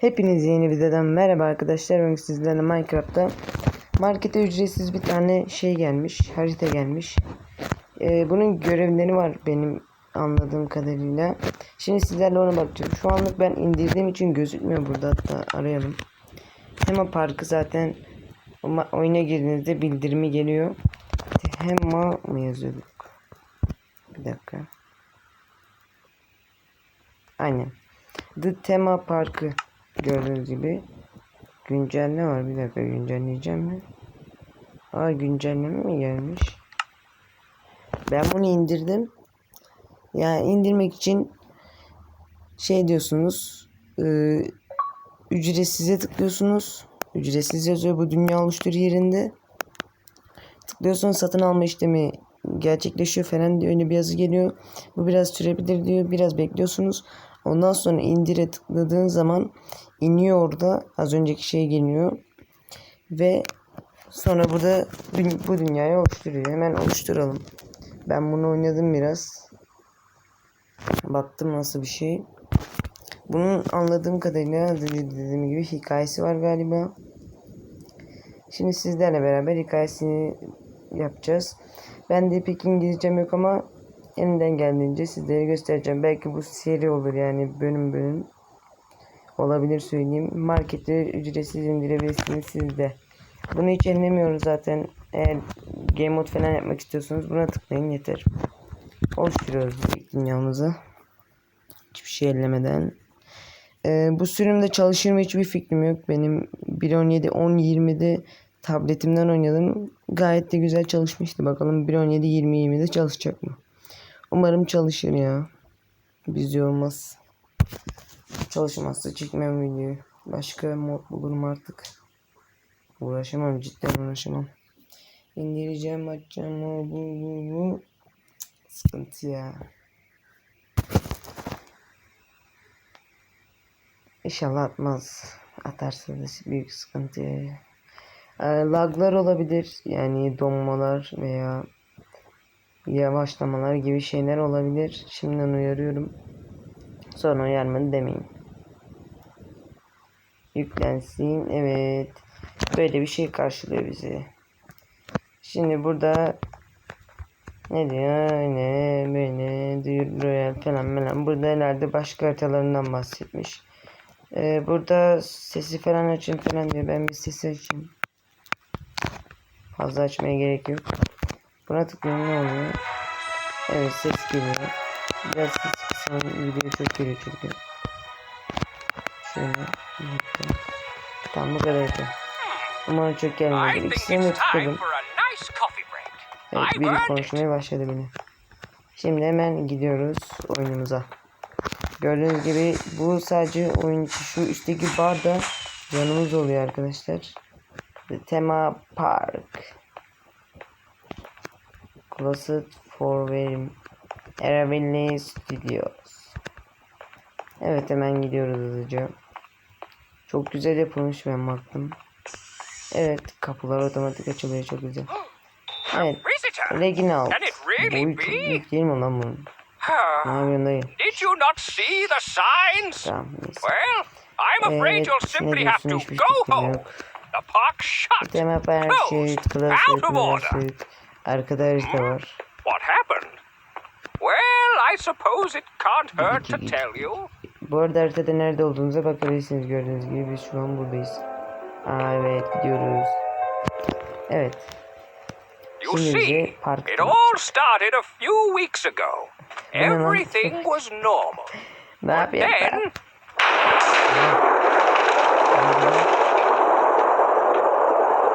Hepiniz yeni videodan merhaba arkadaşlar. Bugün sizlerle Minecraft'ta markete ücretsiz bir tane şey gelmiş. Harita gelmiş. Ee, bunun görevleri var benim anladığım kadarıyla. Şimdi sizlerle ona bakacağım. Şu anlık ben indirdiğim için gözükmüyor burada. Hatta arayalım. Tema Parkı zaten oyuna girdiğinizde bildirimi geliyor. Tema mı yazıyorduk? Bir dakika. Aynen. The Tema Parkı gördüğünüz gibi güncelle var bir dakika güncelleyeceğim mi? Aa güncelleme mi gelmiş? Ben bunu indirdim. Yani indirmek için şey diyorsunuz e, ücretsize tıklıyorsunuz. Ücretsiz yazıyor bu dünya oluştur yerinde. Tıklıyorsunuz satın alma işlemi gerçekleşiyor falan diye öyle bir yazı geliyor. Bu biraz sürebilir diyor. Biraz bekliyorsunuz. Ondan sonra indire tıkladığın zaman iniyor orada. Az önceki şey geliyor. Ve sonra burada bu dünyayı oluşturuyor. Hemen oluşturalım. Ben bunu oynadım biraz. Baktım nasıl bir şey. Bunun anladığım kadarıyla dedi- dediğim gibi hikayesi var galiba. Şimdi sizlerle beraber hikayesini yapacağız. Ben de pek İngilizcem yok ama elimden geldiğince sizlere göstereceğim. Belki bu seri olur yani bölüm bölüm olabilir söyleyeyim. Markette ücretsiz indirebilirsiniz siz de. Bunu hiç ellemiyoruz zaten. Eğer game mode falan yapmak istiyorsanız buna tıklayın yeter. Oluşturuyoruz dünyamızı. Hiçbir şey ellemeden. Ee, bu sürümde çalışır mı hiçbir fikrim yok. Benim 1.17 10.20'de tabletimden oynadım. Gayet de güzel çalışmıştı. Bakalım 1.17 20.20'de çalışacak mı? Umarım çalışır ya. Bizde olmaz. Çalışmazsa çekmem videoyu. Başka mod bulurum artık. Uğraşamam cidden uğraşamam. İndireceğim açacağım o bu bu bu. Sıkıntı ya. İnşallah atmaz. Atarsa da büyük sıkıntı. Ee, laglar olabilir. Yani donmalar veya yavaşlamalar gibi şeyler olabilir. Şimdiden uyarıyorum. Sonra uyarmadı demeyin. Yüklensin. Evet. Böyle bir şey karşılıyor bizi. Şimdi burada ne diyor? Ne böyle duyur royal falan falan. Burada herhalde başka haritalarından bahsetmiş. Ee, burada sesi falan açın falan diyor. Ben bir sesi açayım. Fazla açmaya gerek yok. Buna tıklayın ne oluyor? Evet ses geliyor. Biraz ses kısmı video çok geliyor çünkü. Şöyle. Dakika. Tamam bu kadar yeter. Umarım çok gelmedi. İkisini de break. Evet biri konuşmaya başladı beni. Şimdi hemen gidiyoruz oyunumuza. Gördüğünüz gibi bu sadece oyun şu üstteki bar da yanımız oluyor arkadaşlar. The Tema Park. Closet for Verim. Eravelli Studios. Evet hemen gidiyoruz hızlıca. Çok güzel yapılmış ben baktım. Evet kapılar otomatik açılıyor çok güzel. Evet it really Boyu çok büyük değil mi lan bunun? Ne yapıyorsun dayı? Did you not see the signs? Tamam neyse. Well, I'm afraid Evet, you'll simply have to go home. yok. The park's shut. Tema Park. Closet Out of order. Closet. Arkada harita var. What happened? Well, I suppose it can't hurt to tell you. Bu arada haritada nerede olduğunuza bakabilirsiniz gördüğünüz gibi biz şu an buradayız. Aa evet gidiyoruz. Evet. You see, it all started a few weeks ago. Everything was normal. Ne ben? Then,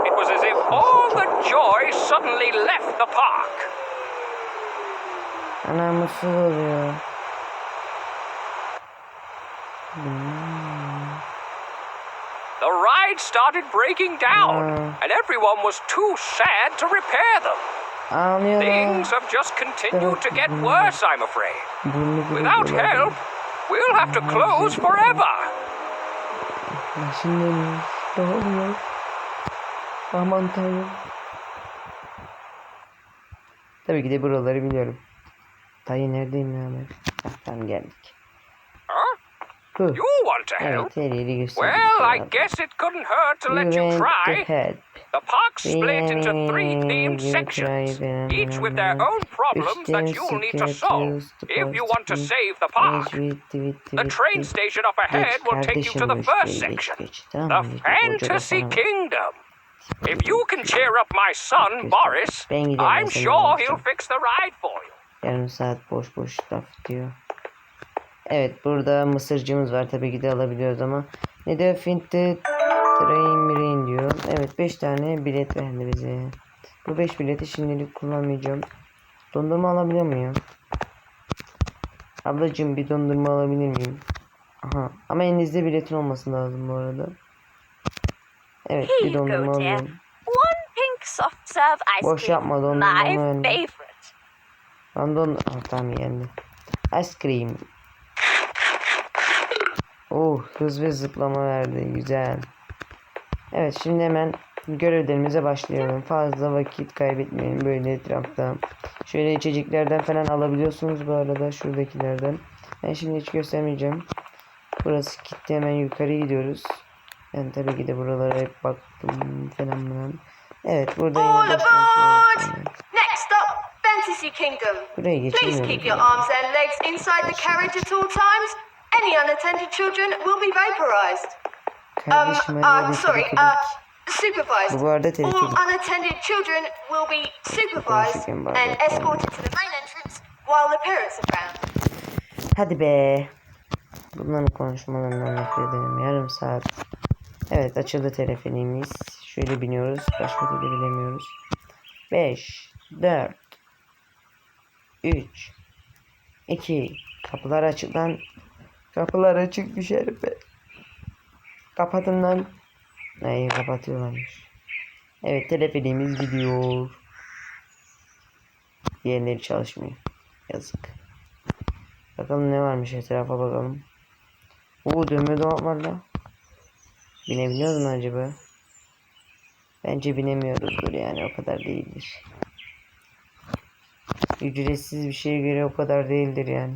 it was as if all the joy suddenly left the park. Ana mutsuz oluyor. The ride started breaking down, and everyone was too sad to repair them. Um, Lan. Things have just continued to get mm. worse, I'm afraid. Mm. Without help, we'll have to close forever. Şimdi ne oluyor? Aman tanrım. Tabii ki de buraları biliyorum. Dayı neredeyim ya ben? Tamam geldik. You want to help? Evet her yeri. Well, I guess it couldn't hurt to let you try. The park's split into three themed sections, each with their own problems that you'll need to solve if you want to save the park. Geç, bitti, bitti, The train station up ahead will take you to the first section, the mı? Geç, hoca da Fantasy Kingdom. If you can cheer up my son, Boris, Ben gidiyorum, ben I'm sure he'll fix the ride for you. Evet burada mısırcımız var tabii ki de alabiliyoruz ama ne diyor Finted Train Marine diyor. Evet 5 tane bilet verdi bize. Bu 5 bileti şimdilik kullanmayacağım. Dondurma alabiliyor muyum? Ablacığım bir dondurma alabilir miyim? Aha ama elinizde biletin olması lazım bu arada. Evet Here bir dondurma alıyorum. Soft serve ice Boş yapma, dondurma My favorite. Lan don... Ah, tamam geldi. Ice cream. Oh hız ve zıplama verdi. Güzel. Evet şimdi hemen görevlerimize başlayalım. Fazla vakit kaybetmeyelim böyle etrafta. Şöyle içeceklerden falan alabiliyorsunuz bu arada şuradakilerden. Ben şimdi hiç göstermeyeceğim. Burası kilitli hemen yukarı gidiyoruz. Ben tabii ki de buralara hep baktım falan falan. Evet burada yine All bir şey! Next up, Fantasy Kingdom. Buraya Please geçemiyoruz. keep your arms and legs inside the carriage at all times. Any unattended children will be vaporized. Um, Kardeşim uh, sorry, uh, supervised. Bu arada All unattended children will be supervised and escorted to the main entrance while the parents are found. Hadi be. Bunların konuşmalarından nefret ederim. Yarım saat. Evet açıldı telefonimiz. Şöyle biniyoruz. Başka türlü bilemiyoruz. 5 4 3 2 Kapılar açık lan. Kapılar açık düşer be. Kapatın lan. Ay kapatıyorlarmış. Evet telefonimiz gidiyor. Diğerleri çalışmıyor. Yazık. Bakalım ne varmış etrafa bakalım. Oo dönme dolap var la. Binebiliyoruz mu acaba? Bence binemiyoruzdur yani o kadar değildir. Ücretsiz bir şeye göre o kadar değildir yani.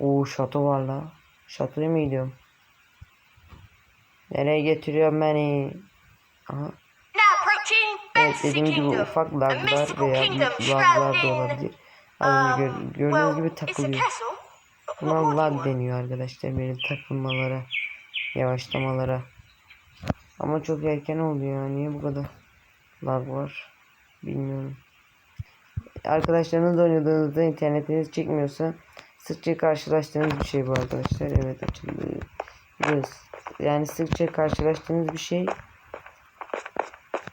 Oo şato var la. Şatoya mı gidiyorum? Nereye getiriyor beni? Aha. Evet dediğim gibi ufak laglar veya büyük laglar da olabilir. Az önce Um, gör- gördüğünüz gibi takılıyor. Buna lag deniyor arkadaşlar böyle takılmalara, yavaşlamalara. Ama çok erken oldu ya. Niye bu kadar lag var? Bilmiyorum. Arkadaşlarınızla oynadığınızda internetiniz çekmiyorsa sıkça karşılaştığınız bir şey bu arkadaşlar. Evet açıldı. Yani sıkça karşılaştığınız bir şey.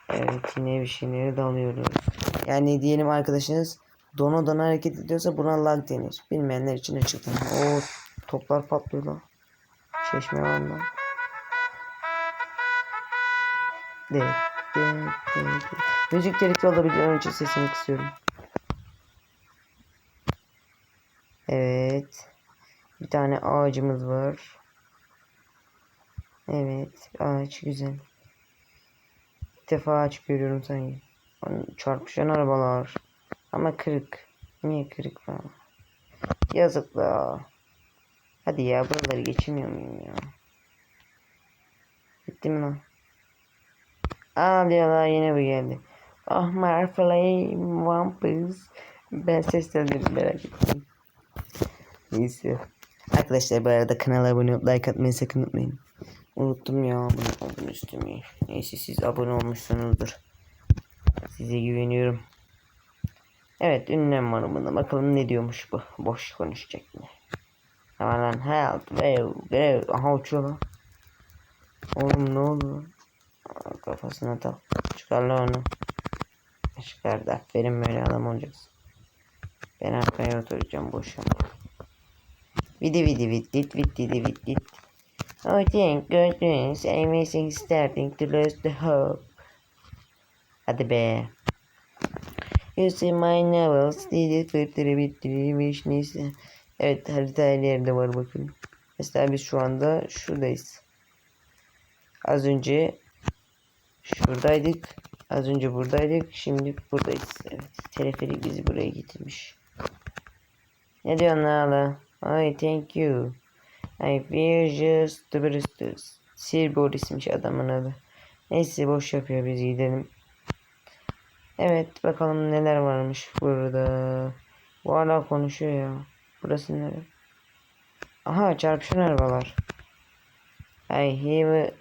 Evet yine bir şeyleri dalıyoruz. Yani diyelim arkadaşınız dona dona hareket ediyorsa buna lag denir. Bilmeyenler için açıklayayım. O toplar patlıyor lan. Çeşme var lan. De, de, de, de. Müzik delikli olabilir. İçin sesini kısıyorum. Evet. Bir tane ağacımız var. Evet. Ağaç güzel. İlk defa ağaç görüyorum sanki. Çarpışan arabalar. Ama kırık. Niye kırık falan? Yazık la. Hadi ya buraları geçemiyor muyum ya? Bitti mi lan? Aa diyorlar yine bu geldi. Oh my flame vampires. Ben seslendim merak ettim. Neyse. Arkadaşlar bu arada kanala abone olup like atmayı sakın unutmayın. Unuttum ya abone oldum üstüme. Neyse siz abone olmuşsunuzdur. Size güveniyorum. Evet ünlem var bunda. Bakalım ne diyormuş bu. Boş konuşacak mı? Aman lan help. Vev, vev. Aha uçuyor lan. Oğlum ne oldu Kafasına tak. Çıkar lan onu. Çıkardı. Aferin böyle adam olacaksın. Ben arkaya oturacağım boş yapma. Vidi vidi vidi vidi vidi. Oh thank goodness I'm missing starting to lose the hope. Hadi be. You see my novels, did fırtırı bittiri wishness. Evet harita her var bakın. Mesela biz şu anda şuradayız. Az önce şuradaydık. Az önce buradaydık. Şimdi buradayız. Evet. Teleferik bizi buraya getirmiş. Ne diyorsun hala? Ay thank you. I fear just the Bristus. Sir Boris'miş adamın adı. Neyse boş yapıyor biz gidelim. Evet bakalım neler varmış burada. Bu hala konuşuyor ya. Burası nere? Aha çarpışan arabalar. I have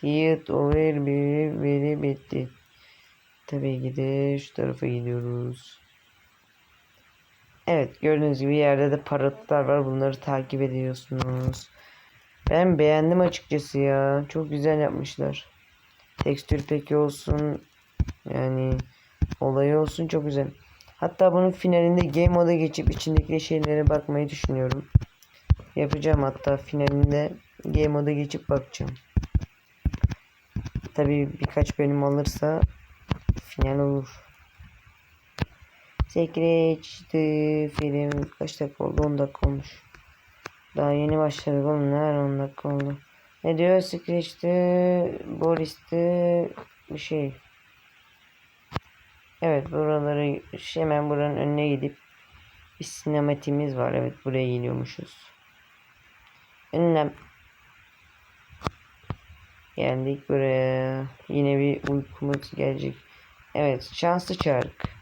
heard over very very bitti. Tabii ki de şu tarafa gidiyoruz. Evet gördüğünüz gibi yerde de parıltılar var. Bunları takip ediyorsunuz. Ben beğendim açıkçası ya. Çok güzel yapmışlar. Tekstür peki olsun. Yani olayı olsun çok güzel. Hatta bunun finalinde game moda geçip içindeki şeylere bakmayı düşünüyorum. Yapacağım hatta finalinde game moda geçip bakacağım. Tabii birkaç bölüm alırsa final olur. Sekreçti film kaç dakika oldu? 10 dakika olmuş. Daha yeni başladık oğlum. Ne ara 10 dakika oldu. Ne diyor? Scratch'ti, Boris'ti, bir şey. Evet buraları hemen buranın önüne gidip bir sinematiğimiz var. Evet buraya gidiyormuşuz. Önlem. Geldik buraya. Yine bir uykumuz gelecek. Evet şanslı çark.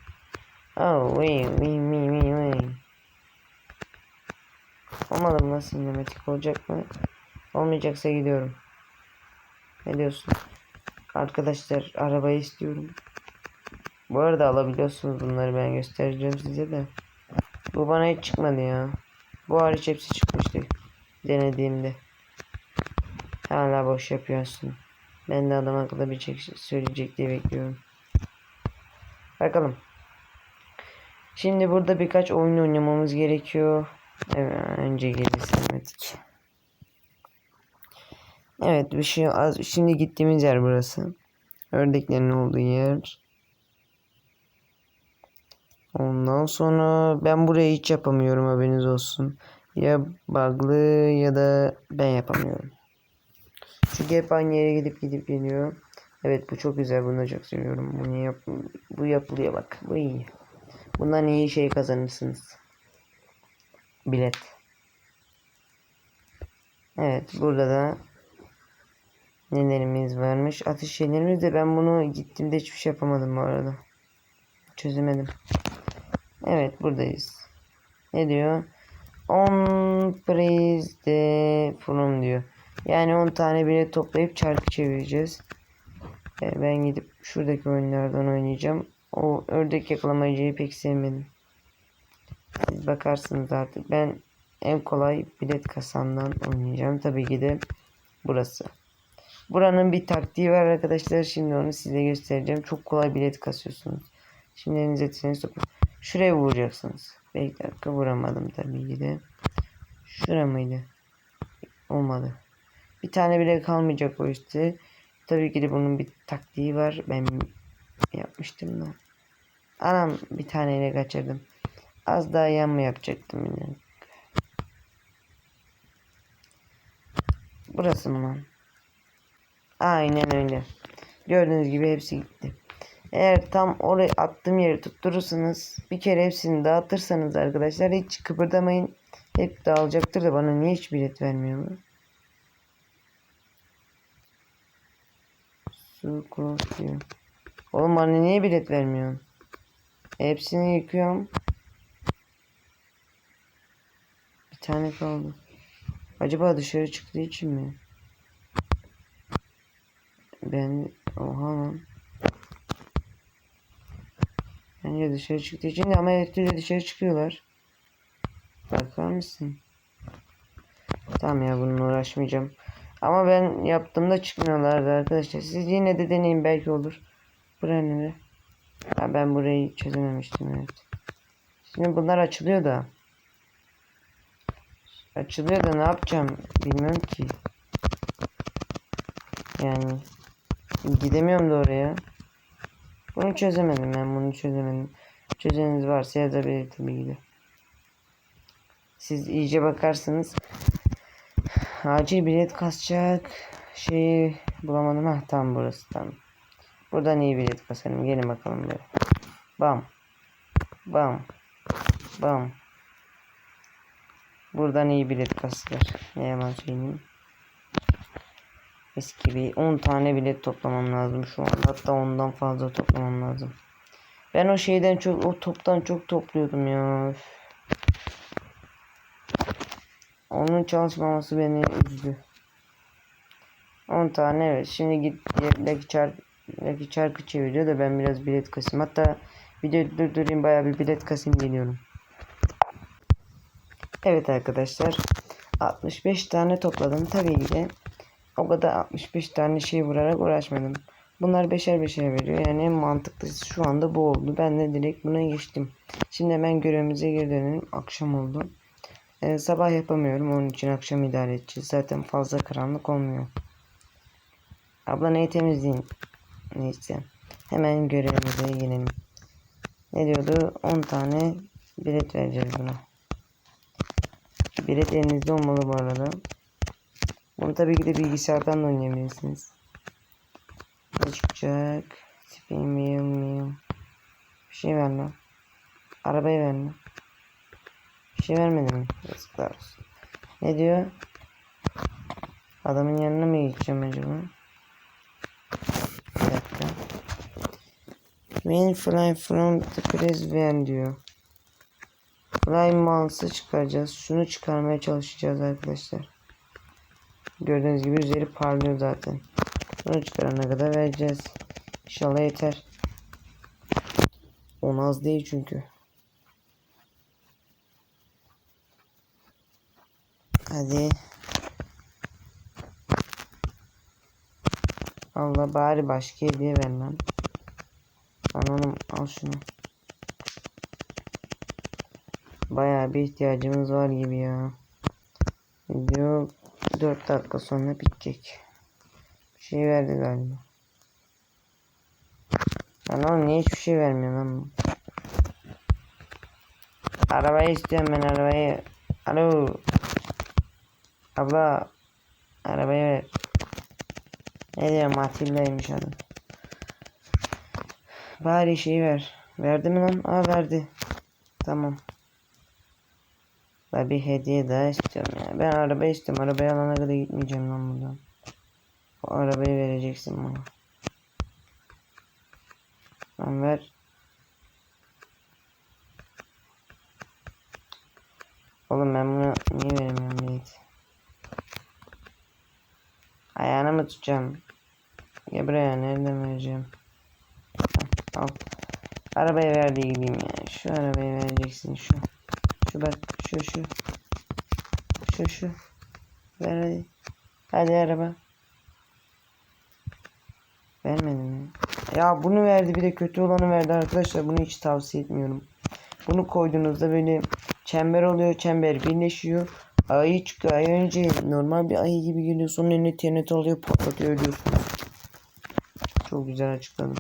Oh wait wait wait wait wait. Olmadı mı sinematik olacak mı? Olmayacaksa gidiyorum. Ne diyorsun? Arkadaşlar arabayı istiyorum. Bu arada alabiliyorsunuz bunları ben göstereceğim size de. Bu bana hiç çıkmadı ya. Bu hariç hepsi çıkmıştı. Denediğimde. Hala boş yapıyorsun. Ben de adam akıllı bir şey söyleyecek diye bekliyorum. Bakalım. Şimdi burada birkaç oyun oynamamız gerekiyor. Evet, önce geliştirmedik. Evet, bir şey az şimdi gittiğimiz yer burası. Ördeklerin olduğu yer. Ondan sonra ben burayı hiç yapamıyorum haberiniz olsun. Ya bug'lı ya da ben yapamıyorum. Çünkü hep aynı yere gidip gidip geliyor. Evet bu çok güzel bunu da çok seviyorum. Bunu yap bu yapılıyor bak. Bu iyi. Bundan iyi şey kazanırsınız. Bilet. Evet burada da nelerimiz varmış. Atış şeylerimiz de ben bunu gittiğimde hiçbir şey yapamadım bu arada. Çözemedim. Evet buradayız. Ne diyor? 10 praise de from diyor. Yani 10 tane bilet toplayıp çarkı çevireceğiz. Ee, ben gidip şuradaki oyunlardan oynayacağım. O ördek yakalamacıyı pek sevmedim. Siz bakarsınız artık. Ben en kolay bilet kasandan oynayacağım. Tabii ki de burası. Buranın bir taktiği var arkadaşlar. Şimdi onu size göstereceğim. Çok kolay bilet kasıyorsunuz. Şimdi elinize treni sokun. Şuraya vuracaksınız. Bir dakika vuramadım tabii ki de. Şura mıydı? Olmadı. Bir tane bile kalmayacak o işte. Tabii ki de bunun bir taktiği var. Ben yapmıştım da. Anam bir taneyle kaçırdım. Az daha yanma yapacaktım yine. Burası mı lan? Aynen öyle. Gördüğünüz gibi hepsi gitti. Eğer tam oraya attığım yeri tutturursanız bir kere hepsini dağıtırsanız arkadaşlar hiç kıpırdamayın. Hep dağılacaktır da bana niye hiç bilet vermiyor bu? Su diyor. Oğlum bana niye bilet vermiyorsun? Hepsini yıkıyorum. Bir tane kaldı. Acaba dışarı çıktığı için mi? Ben oha lan. Bence dışarı çıktığı için ama elektriğe dışarı çıkıyorlar. Bakar mısın? Tamam ya bununla uğraşmayacağım. Ama ben yaptığımda çıkmıyorlardı arkadaşlar. Siz yine de deneyin belki olur. Buraya nere? Ha, ben burayı çözememiştim evet. Şimdi bunlar açılıyor da. Açılıyor da ne yapacağım bilmiyorum ki. Yani gidemiyorum da oraya. Bunu çözemedim ben bunu çözemedim. Çözeniz varsa yazabilir tabii ki de. Siz iyice bakarsınız. Acil bilet kasacak şeyi bulamadım. Ha tam burası tam. Buradan iyi bilet kasarım. Gelin bakalım böyle. Bam. Bam. Bam. Buradan iyi bilet kasılır. Ne yalan söyleyeyim. Eski bir 10 tane bilet toplamam lazım şu anda. Hatta ondan fazla toplamam lazım. Ben o şeyden çok o toptan çok topluyordum ya. Üf. Onun çalışmaması beni üzdü. 10 tane evet. Şimdi git Lucky Chark Lucky Chark'ı çeviriyor da ben biraz bilet kasayım. Hatta videoyu durdurayım bayağı bir bilet kasayım geliyorum. Evet arkadaşlar. 65 tane topladım. Tabii ki de o kadar 65 tane şey vurarak uğraşmadım. Bunlar beşer beşer veriyor. Yani en mantıklısı şu anda bu oldu. Ben de direkt buna geçtim. Şimdi hemen görevimize geri dönelim. Akşam oldu. Ee, sabah yapamıyorum. Onun için akşam idare edeceğiz. Zaten fazla karanlık olmuyor. Abla neyi temizleyin? Neyse. Hemen görevimize gelelim. Ne diyordu? 10 tane bilet vereceğiz buna. Bilet elinizde olmalı bu arada. Bunu tabii ki de bilgisayardan da oynayabilirsiniz. Ne çıkacak? Spin wheel wheel. Bir şey ver. Arabayı ver. Bir şey vermedi mi? Yazıklar olsun. Ne diyor? Adamın yanına mı gideceğim acaba? Bir dakika. When fly from the press van diyor. Fly mouse'ı çıkaracağız. Şunu çıkarmaya çalışacağız arkadaşlar. Gördüğünüz gibi üzeri parlıyor zaten. Bunu çıkarana kadar vereceğiz. İnşallah yeter. On az değil çünkü. Hadi. Allah bari başka hediye ver lan. Oğlum al şunu. Bayağı bir ihtiyacımız var gibi ya. Video 4 dakika sonra bitecek. Bir şey verdi galiba. Lan oğlum niye hiçbir şey vermiyor lan? Arabayı istiyorum ben arabayı. Alo. Abla. Arabayı ver. Ne diyor Matilda'ymış adam. Bari şeyi ver. Verdi mi lan? Aa verdi. Tamam. Ben bir hediye daha istiyorum ya. Ben araba istiyorum. Arabayı alana kadar gitmeyeceğim lan buradan. O arabayı vereceksin bana. Lan ver. Oğlum ben bunu niye veremiyorum Yiğit? Ayağına mı tutacağım? Ya buraya nereden vereceğim? Heh, al. Arabayı ver de gideyim ya. Şu arabayı vereceksin şu. Şu bak şu şu. Şu şu. Ver hadi. Hadi araba. Vermedi mi? Ya bunu verdi bir de kötü olanı verdi arkadaşlar. Bunu hiç tavsiye etmiyorum. Bunu koyduğunuzda böyle çember oluyor. Çember birleşiyor. Ayı çıkıyor. Ay önce normal bir ayı gibi geliyor. Sonra eline TNT alıyor patlatıyor ölüyorsunuz. Çok güzel açıkladım.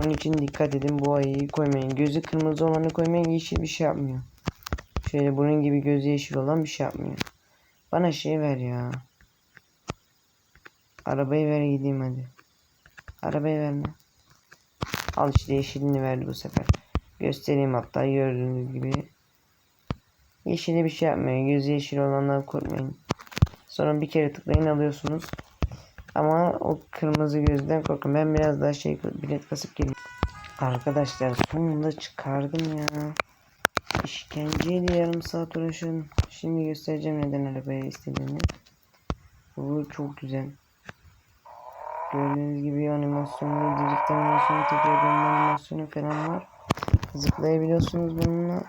Onun için dikkat edin bu ayıyı koymayın. Gözü kırmızı olanı koymayın. Yeşil bir şey yapmıyor. Şöyle bunun gibi gözü yeşil olan bir şey yapmıyor. Bana şey ver ya. Arabayı ver gideyim hadi. Arabayı verme. Al işte yeşilini verdi bu sefer. Göstereyim hatta gördüğünüz gibi. Yeşili bir şey yapmıyor. Gözü yeşil olanlar korkmayın. Sonra bir kere tıklayın alıyorsunuz. Ama o kırmızı gözden korkun. Ben biraz daha şey bilet kasıp geleyim. Arkadaşlar sonunda çıkardım ya. İşkenceyle yarım saat uğraşıyorum. Şimdi göstereceğim neden arabaya istediğimi. Bu çok güzel. Gördüğünüz gibi animasyonu, drift animasyonu, tekrar dönme animasyonu falan var. Zıplayabiliyorsunuz bununla.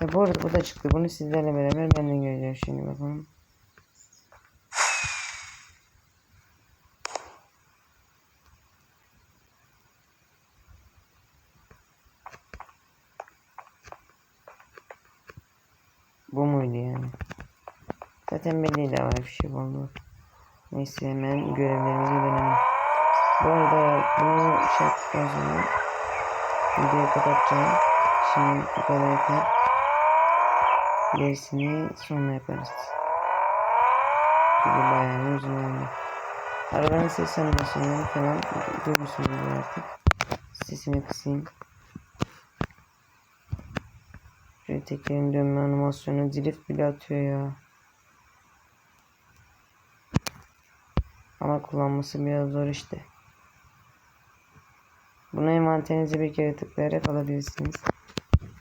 Ya bu arada bu da çıktı. Bunu sizlerle beraber ben de göreceğim şimdi bakalım. Bu muydu yani? Zaten belliydi ama bir şey oldu. Neyse hemen görevlerimize dönelim. Bu arada bunu şey sonra videoyu kapatacağım. Şimdi bu kadar yeter. Gerisini sonra yaparız. Çünkü bayağı uzun oldu. Arabanın ses animasyonları falan görürsünüz artık. Sesini kısayım. Şöyle tekerin dönme animasyonu drift bile atıyor ya. Ama kullanması biraz zor işte. Bunu envanterinize bir kere tıklayarak alabilirsiniz.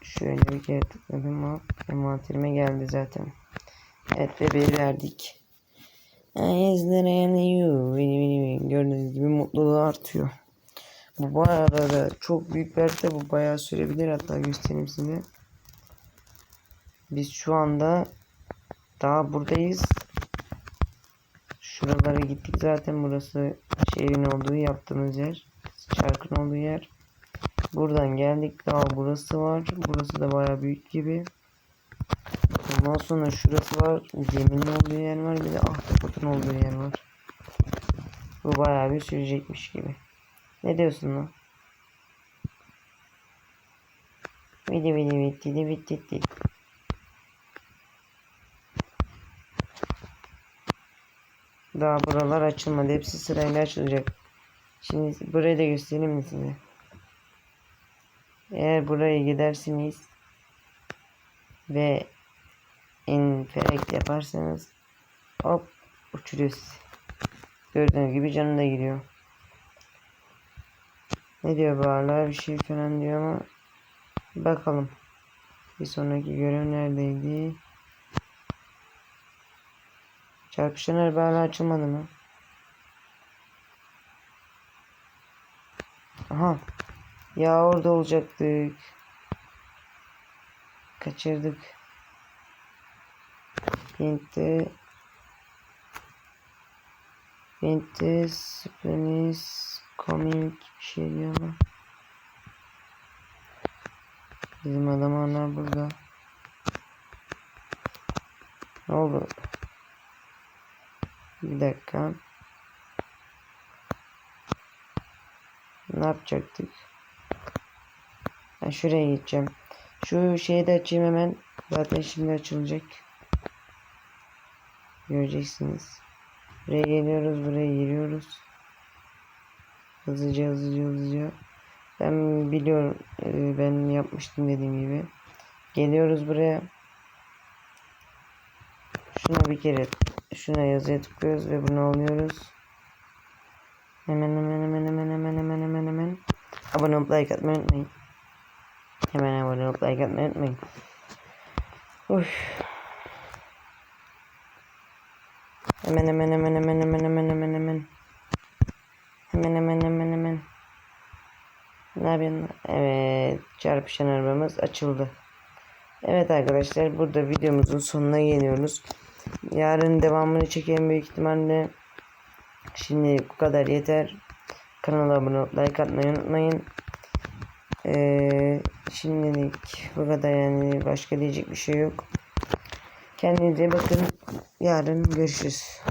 Şöyle bir kere tıkladım hop. Envanterime geldi zaten. Evet ve bir verdik. Gördüğünüz gibi mutluluğu artıyor. Bu bayağı da, çok büyük bir bu bayağı sürebilir hatta göstereyim size. Biz şu anda daha buradayız. Şuralara gittik zaten burası şehrin olduğu yaptığımız yer. Çarkın olduğu yer. Buradan geldik daha burası var. Burası da bayağı büyük gibi. Ondan sonra şurası var. Geminin olduğu yer var. Bir de ahtapotun olduğu yer var. Bu bayağı bir sürecekmiş gibi. Ne diyorsun lan? Vidi vidi vidi vidi vidi vidi. Daha buralar açılmadı. Hepsi sırayla açılacak. Şimdi burayı da göstereyim mi size? Eğer buraya gidersiniz ve infect yaparsanız hop uçuruyor sizi. Gördüğünüz gibi canı da giriyor. Ne diyor hala bir şey falan diyor ama bakalım. Bir sonraki görev neredeydi? Çarpışan araba hala açılmadı mı? Aha. Ya orada olacaktık. Kaçırdık. Binte Binte Splanis Coming bir şey diyor ama. Bizim adam hala burada. Ne oldu? Bir dakika. Ne yapacaktık? Ben şuraya gideceğim. Şu şeyi de açayım hemen. Zaten şimdi açılacak. Göreceksiniz. Buraya geliyoruz. Buraya giriyoruz. Hızlıca hızlıca hızlıca. Ben biliyorum. e, Ben yapmıştım dediğim gibi. Geliyoruz buraya. Şuna bir kere şuna yazıya tıklıyoruz ve bunu alıyoruz. Hemen hemen hemen hemen hemen hemen hemen hemen. Abone olup like atmayı unutmayın. Hemen abone olup like atmayı unutmayın. Uf. Hemen hemen hemen hemen hemen hemen hemen hemen. Hemen hemen hemen hemen. Ne yapıyorsun? Evet. Çarpışan arabamız açıldı. Evet arkadaşlar burada videomuzun sonuna geliyoruz. Yarın devamını çekeyim büyük ihtimalle. Şimdi bu kadar yeter. Kanala abone olup like atmayı unutmayın. Ee, şimdilik bu kadar yani başka diyecek bir şey yok. Kendinize bakın. Yarın görüşürüz.